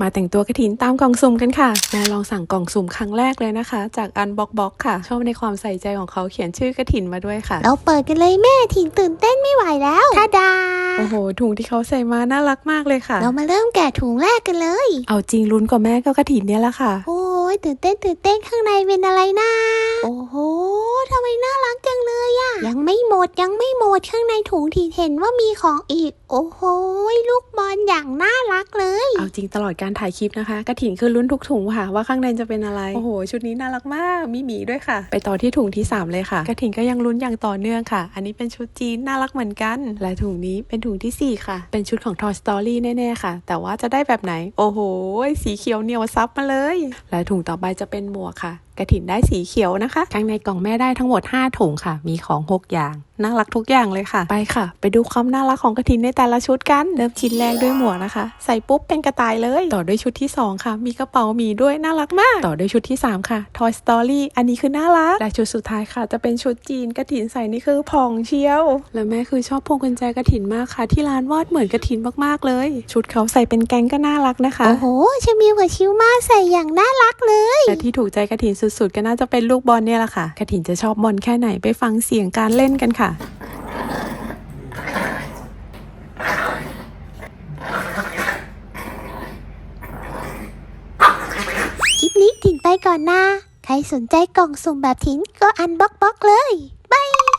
มาแต่งตัวกระถินตามกล่องสุ่มกันค่ะแม่ลองสั่งกล่องสุ่มครั้งแรกเลยนะคะ จากอันบ็อกบ็อกค่ะ ชอบในความใส่ใจของเขาเขียนชื่อกระถินมาด้วยค่ะ เราเปิดกันเลยแม่ถินตื่นเต้นไม่ไหวแล้วท่าดา โอ้โห ถุงที่เขาใส่มาน่ารักมากเลยค่ะ เรามาเริ่มแกะถุงแรกกันเลย เอาจริงลุ้นกว่าแม่ก็กระถินเนี่ยแหละค่ะ โอ้ยตื่นเต้นตื่นเต้นข้างในเป็นอะไรนะโอ้โหทำไมน่ารักจังเลยอะยังไม่หมดยังไม่หมดข้างในถุงที่เห็นว่ามีของอีก โอ้โหลูกบอล อย่างน่ารักเลย เอาจริงตลอดการถ่ายคลิปนะคะ กระถินคือลุ้นทุกถุงค่ะ ว่าข้างในจะเป็นอะไร โอ้โห ชุดนี้น่ารักมาก มีหมีด้วยค่ะ ไปต่อที่ถุงที่ 3 เลยค่ะ กระถินก็ยังลุ้นอย่างต่อเนื่องค่ะ อันนี้เป็นชุดจีนน่ารักเหมือนกัน และถุงนี้เป็นถุงทีสี่ 4 ค่ะ เป็นชุดของ Toy Story แน่ๆค่ะ แต่ว่าจะได้แบบไหน โอ้โห สีเขียวเหนียวซับมาเลย และถุงต่อไปจะเป็นหมวกค่ะ กระถินได้สีเขียวนะคะข้างในกล่องแม่ได้ทั้งหมด 5 ถุงค่ะ มีของ 6 อย่าง น่ารักทุกอย่างเลยค่ะ ไปค่ะ ไปดูความน่ารักของกระถินในแต่ละชุดกัน เริ่มชิ้นแรกด้วยหมวกนะคะ ใส่ปุ๊บเป็นกระต่ายเลย ต่อด้วยชุดที่ 2 ค่ะ มีกระเป๋ามีด้วยน่ารักมาก ต่อด้วยชุดที่ 3 ค่ะ Toy Story อันนี้คือน่ารัก และชุดสุดท้ายค่ะ จะเป็นชุดจีนกระถินใส่นี่คือผ่องเชียว และแม่คือชอบพวงกุญแจกระถินมากค่ะ ที่ร้านวาดเหมือนกระถินมากๆเลย ชุดเขาใส่เป็นแกงก็น่ารักนะคะ โอ้โหชมิวกับชิวมาใส่อย่างน่ารักเล และที่ถูกใจกระถินสุดๆ ก็น่าจะเป็นลูกบอลเนี่ยแหละค่ะกระถินจะชอบบอลแค่ไหนไปฟังเสียงการเล่นกันค่ะคลิปนี้ถินไปก่อนนะ ใครสนใจกล่องสุ่มแบบถินก็อันบ็อกบ็อกเลยบาย